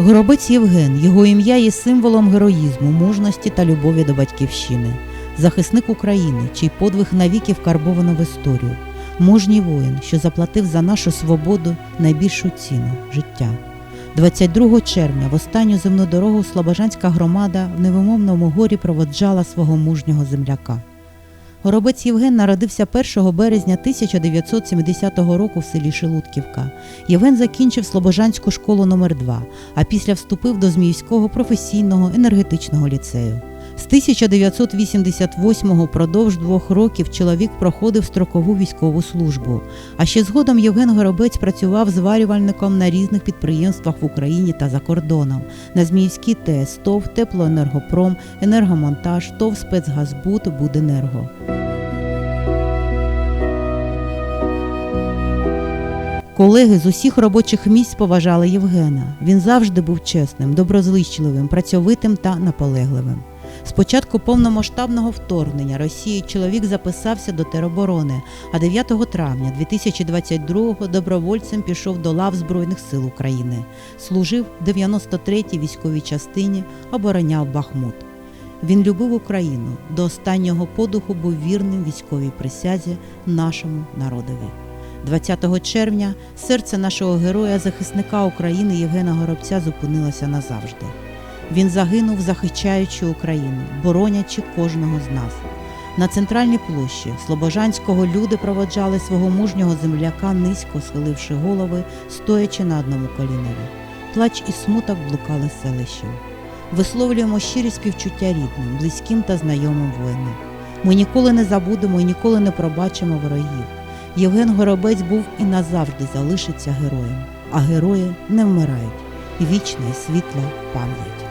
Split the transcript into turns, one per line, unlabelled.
Горобець Євген, його ім'я є символом героїзму, мужності та любові до батьківщини, захисник України, чий подвиг навіки вкарбовано в історію, мужній воїн, що заплатив за нашу свободу найбільшу ціну життя. 22 червня в останню земну дорогу Слобожанська громада в невимовному горі проводжала свого мужнього земляка. Горобець Євген народився 1 березня 1970 року в селі Шелудківка. Євген закінчив Слобожанську школу номер 2 а після вступив до Зміївського професійного енергетичного ліцею. З 1988 продовж двох років чоловік проходив строкову військову службу. А ще згодом Євген Горобець працював зварювальником на різних підприємствах в Україні та за кордоном на Зміївській ТЕС, ТОВ, Теплоенергопром, Енергомонтаж, ТОВ Спецгазбут, Буденерго. Колеги з усіх робочих місць поважали Євгена. Він завжди був чесним, доброзичливим, працьовитим та наполегливим. З початку повномасштабного вторгнення Росії чоловік записався до тероборони, а 9 травня 2022-го добровольцем пішов до лав Збройних сил України. Служив в 93-й військовій частині, обороняв Бахмут. Він любив Україну, до останнього подуху був вірним військовій присязі нашому народові. 20 червня серце нашого героя, захисника України Євгена Горобця зупинилося назавжди. Він загинув, захищаючи Україну, боронячи кожного з нас. На центральній площі Слобожанського люди проводжали свого мужнього земляка, низько схиливши голови, стоячи на одному колінові. Плач і смуток блукали селищем. Висловлюємо щирі співчуття рідним, близьким та знайомим воїнам. Ми ніколи не забудемо і ніколи не пробачимо ворогів. Євген Горобець був і назавжди залишиться героєм, а герої не вмирають. Вічна і світла пам'ять.